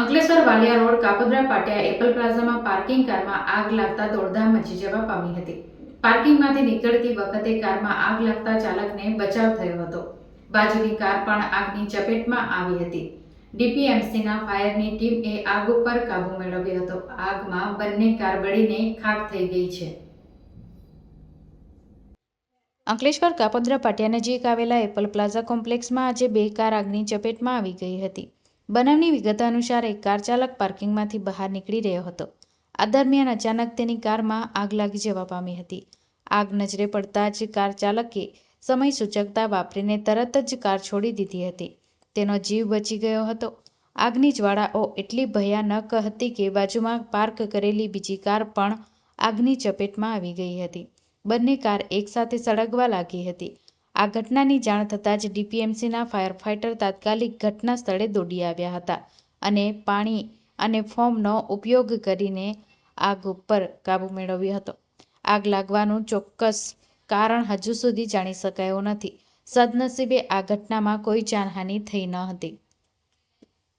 Ankleshwar Valia road, Kapodra Patiya, Apple પ્લાઝામાં parking કારમાં આગ લાગતા દોડધામ મચી જવા પામી હતી. પાર્કિંગમાંથી નીકળતી વખતે કારમાં આગ લાગતા ચાલકને બચાવ થયો હતો. બાજુની કાર પણ આગની ચપેટમાં આવી હતી. ડીપીએમસીના ફાયરની ટીમે આગ ઉપર કાબુ મેળવ્યો હતો. આગમાં બંને કાર બળીને ખાક થઈ ગઈ છે. અંકલેશ્વર કાપોદ્રા પાટિયા નજીક આવેલા એપલ પ્લાઝા કોમ્પ્લેક્સમાં આજે બે કાર આગની ચપેટમાં આવી ગઈ હતી. બનાવની વિગત અનુસાર એક કાર ચાલક પાર્કિંગમાંથી બહાર નીકળી રહ્યો હતો. આ દરમિયાન અચાનક તેની કારમાં આગ લાગી જવા પામી હતી. આગ નજરે પડતા જ કાર ચાલકે સમય સૂચકતા વાપરીને તરત જ કાર છોડી દીધી હતી. તેનો જીવ બચી ગયો હતો. આગની જ્વાળાઓ એટલી ભયાનક હતી કે બાજુમાં પાર્ક કરેલી બીજી કાર પણ આગની ચપેટમાં આવી ગઈ હતી. બંને કાર એકસાથે સળગવા લાગી હતી. આ ઘટનાની જાણ થતાં જ ડીપીએમસીના ફાયર ફાઇટર તાત્કાલિક ઘટના સ્થળે દોડી આવ્યા હતા અને પાણી અને ફોર્મનો ઉપયોગ કરીને આગ ઉપર કાબૂ મેળવ્યો હતો. આગ લાગવાનું ચોક્કસ કારણ હજુ સુધી જાણી શકાયું નથી. સદનસીબે આ ઘટનામાં કોઈ જાનહાનિ થઈ ન હતી.